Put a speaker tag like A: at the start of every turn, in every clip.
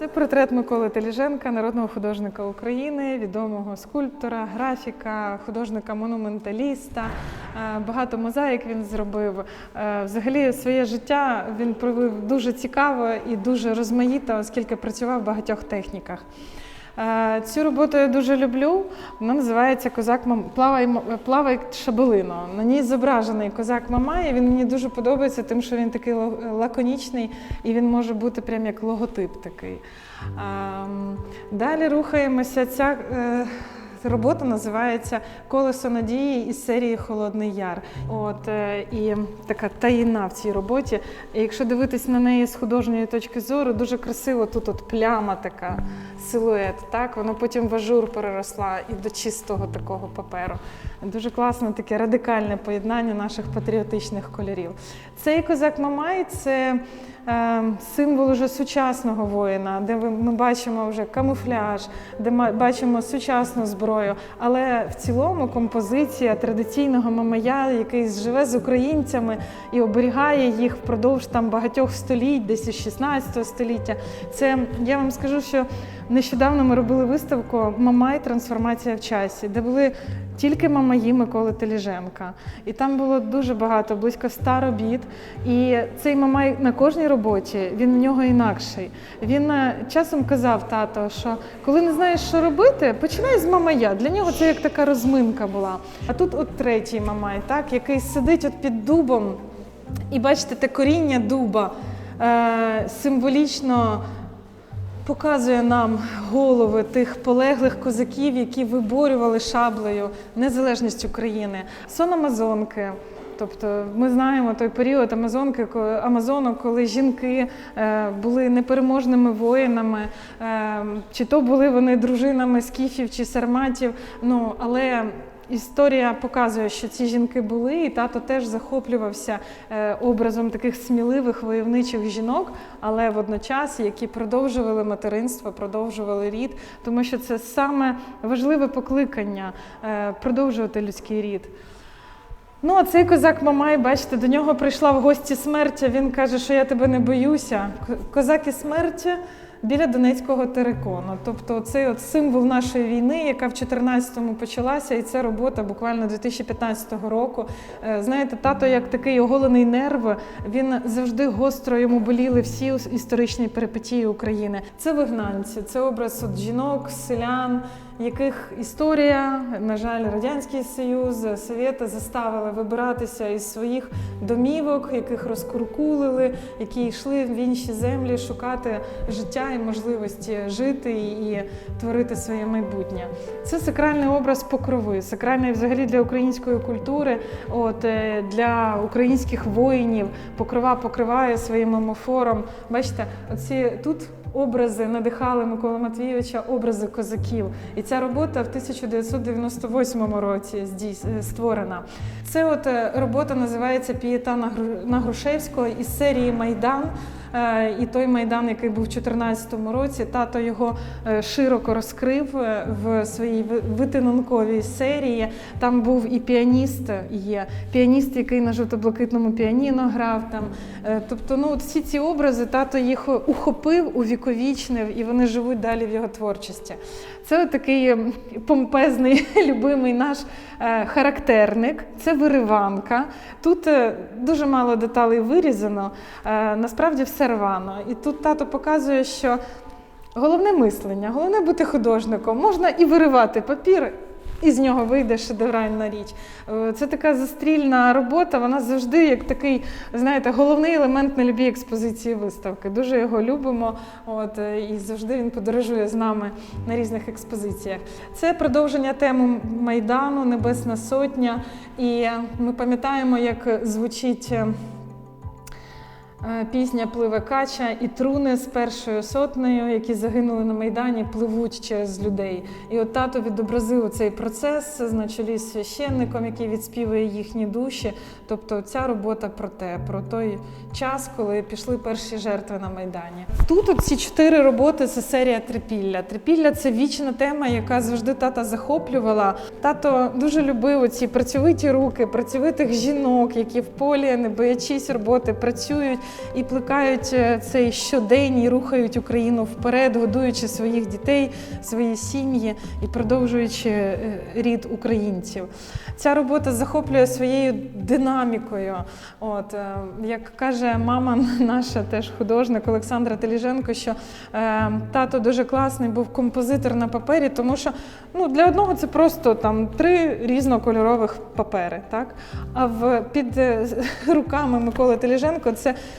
A: Це портрет Миколи Теліженка, народного художника України, відомого скульптора, графіка, художника-монументаліста. Е, Багато мозаїк він зробив. Е, Взагалі, своє життя він провів дуже цікаво і дуже розмаїто, оскільки працював в багатьох техніках. Цю роботу я дуже люблю. Вона називається Козак. Плавай, плавай шабелино. На ній зображений козак Мамай. Він мені дуже подобається, тим, що він такий лаконічний і він може бути прям як логотип такий. Далі рухаємося. Ця е, робота називається Колесо надії із серії Холодний Яр. От е, і така таїна в цій роботі. І якщо дивитись на неї з художньої точки зору, дуже красиво тут от пляма така, силует. Так, воно потім в ажур переросла і до чистого такого паперу. Дуже класне таке радикальне поєднання наших патріотичних кольорів. Цей козак Мамай це е, символ уже сучасного воїна, де ми бачимо вже камуфляж, де бачимо сучасну зброю. Але в цілому композиція традиційного мамая, який живе з українцями і оберігає їх впродовж там багатьох століть, десь із 16 століття. Це я вам скажу, що нещодавно ми робили виставку Мамай Трансформація в часі, де були тільки мамаї Миколи Теліженка. І там було дуже багато, близько ста робіт. І цей мамай на кожній роботі він в нього інакший. Він е, часом казав тато, що коли не знаєш, що робити, починай з мамая. Для нього це як така розминка була. А тут от третій мамай, так, який сидить от під дубом, і бачите, те коріння дуба е, символічно показує нам голови тих полеглих козаків, які виборювали шаблею незалежність України. Сон Амазонки. Тобто ми знаємо той період Амазонки, Амазонок, коли жінки е, були непереможними воїнами, е, чи то були вони дружинами скіфів чи сарматів. Ну але Історія показує, що ці жінки були, і тато теж захоплювався е, образом таких сміливих войовничих жінок, але водночас, які продовжували материнство, продовжували рід, тому що це саме важливе покликання е, продовжувати людський рід. Ну, а цей козак Мамай, бачите, до нього прийшла в гості смерть. Він каже, що я тебе не боюся. Козаки смерті біля Донецького терикону. Тобто, цей от символ нашої війни, яка в 2014-му почалася, і це робота буквально 2015 року. Е, Знаєте, тато, як такий оголений нерв, він завжди гостро йому боліли всі історичні перипетії України. Це вигнанці, це образ от жінок, селян яких історія, на жаль, радянський союз, совєти заставили вибиратися із своїх домівок, яких розкуркулили, які йшли в інші землі шукати життя і можливості жити і творити своє майбутнє. Це сакральний образ покрови, сакральний взагалі для української культури, от е, для українських воїнів. Покрова покриває своїм амофором. Бачите, оці тут. Образи надихали Микола Матвійовича, образи козаків. І ця робота в 1998 році е, створена. Це от е, робота називається Пієта на Грушевського із серії Майдан. Е, І той майдан, який був у 2014 році, тато його е, широко розкрив е, в своїй ви- витинанковій серії. Там був і піаніст є, піаніст, який на жовто-блакитному піаніно грав там. Тобто, ну от всі ці образи тато їх ухопив, увіковічнив, і вони живуть далі в його творчості. Це такий помпезний, любимий наш характерник. Це вириванка. Тут дуже мало деталей вирізано. Насправді все рвано. І тут тато показує, що головне мислення, головне бути художником. Можна і виривати папір. І з нього вийде шедевральна річ. Е, Це така застрільна робота. Вона завжди як такий, знаєте, головний елемент на любій експозиції виставки. Дуже його любимо. От е, і завжди він подорожує з нами на різних експозиціях. Це продовження теми майдану, Небесна Сотня. І ми пам'ятаємо, як звучить. Е, Пісня пливе кача і труни з першою сотнею, які загинули на майдані, пливуть через людей. І от тато відобразив цей процес на чолі з священником, який відспівує їхні душі. Тобто ця робота про те, про той час, коли пішли перші жертви на майдані. Тут ці чотири роботи це серія трипілля. Трипілля це вічна тема, яка завжди тата захоплювала. Тато дуже любив ці працьовиті руки, працьовитих жінок, які в полі, не боячись роботи, працюють і плекають е, цей щодень і рухають Україну вперед, годуючи своїх дітей, свої сім'ї і продовжуючи е, рід українців. Ця робота захоплює своєю динамікою. От е, як каже мама наша, теж художник Олександра Теліженко, що е, тато дуже класний був композитор на папері, тому що ну, для одного це просто там три різнокольорових папери. Так? А в, під руками Миколи Теліженко це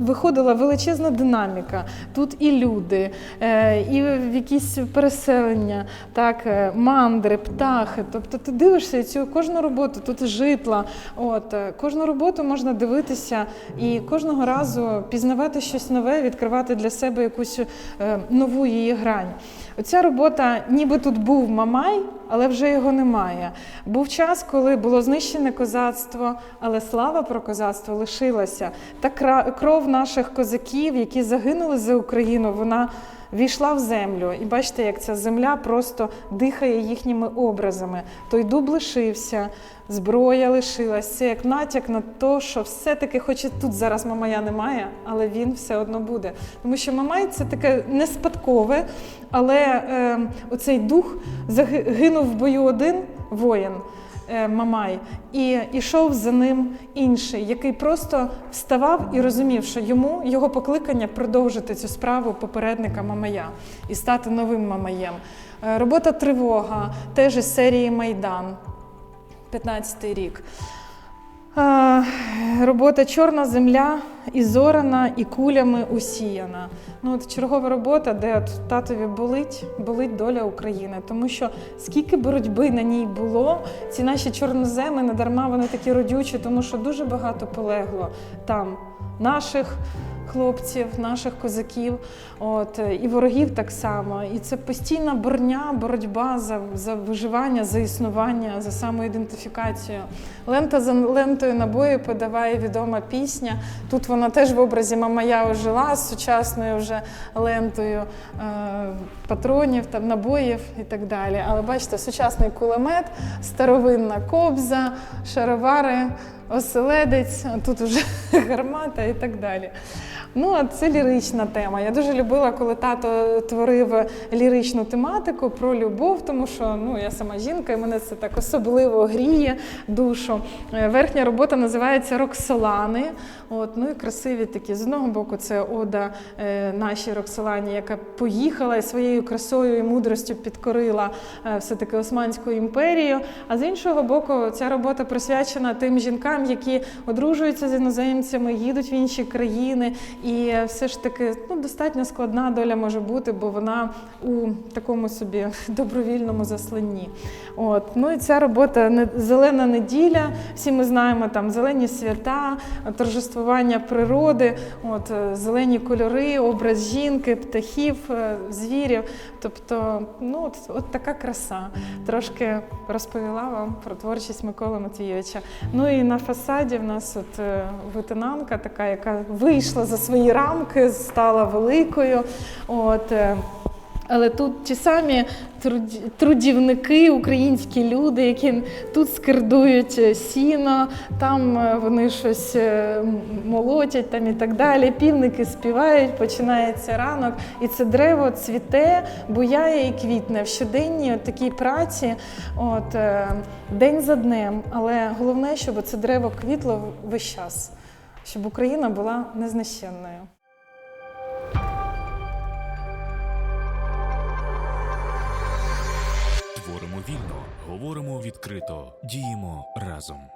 A: виходила величезна динаміка. Тут і люди, е, і якісь переселення, так, е, мандри, птахи. Тобто ти дивишся цю кожну роботу, тут житла. От, е, кожну роботу можна дивитися і кожного разу пізнавати щось нове, відкривати для себе якусь нову її грань. Оця робота, ніби тут був Мамай, але вже його немає. Був час, коли було знищене козацтво, але слава про козацтво лишилася. Та кров наших козаків, які загинули за Україну, вона війшла в землю. І бачите, як ця земля просто дихає їхніми образами. Той дуб лишився, зброя лишилась. Це як натяк на те, що все-таки, хоч і тут зараз Мамая немає, але він все одно буде. Тому що Мамай це таке не спадкове, але е, оцей дух загинув в бою один воїн. Е, Мамай, і йшов за ним інший, який просто вставав і розумів, що йому його покликання продовжити цю справу попередника Мамая і стати новим Мамаєм. Е, Робота тривога, теж із серії Майдан, 15-й рік. Робота Чорна земля і зорана, і кулями усіяна. Ну, от чергова робота, де от татові болить, болить доля України. Тому що скільки боротьби на ній було, ці наші чорноземи не дарма вони такі родючі, тому що дуже багато полегло там наших хлопців, наших козаків, от і ворогів так само. І це постійна борня, боротьба за, за виживання, за існування, за самоідентифікацію. Лента за лентою набою подаває відома пісня. Тут вона теж в образі Мамая ожила з сучасною вже лентою е, патронів, там, набоїв і так далі. Але бачите, сучасний кулемет, старовинна кобза, шаровари, оселедець, тут вже гармата і так далі. Ну, а це лірична тема. Я дуже любила, коли тато творив ліричну тематику про любов, тому що ну, я сама жінка, і мене це так особливо гріє душу. Е, Верхня робота називається Роксолани. От, ну і красиві такі. З одного боку, це ода е, нашій Роксолані, яка поїхала і своєю красою і мудростю підкорила е, все-таки Османську імперію. А з іншого боку, ця робота присвячена тим жінкам, які одружуються з іноземцями, їдуть в інші країни. І все ж таки ну, достатньо складна доля може бути, бо вона у такому собі добровільному засланні. От. Ну і ця робота зелена неділя. Всі ми знаємо там зелені свята, торжествування природи, от, е, зелені кольори, образ жінки, птахів, е, звірів. Тобто, ну от, от така краса. Трошки розповіла вам про творчість Миколи Матвійовича. Ну і на фасаді в нас от е, витинанка така, яка вийшла за свої рамки, стала великою. От, е, але тут ті самі труд- трудівники, українські люди, які тут скирдують е, сіно, там е, вони щось молотять там і так далі. Півники співають, починається ранок, і це дерево цвіте, буяє і квітне в щоденній от такій праці, от, день за днем. Але головне, щоб це дерево квітло весь час, щоб Україна була незнищенною.
B: Творимо вільно, говоримо відкрито, діємо разом.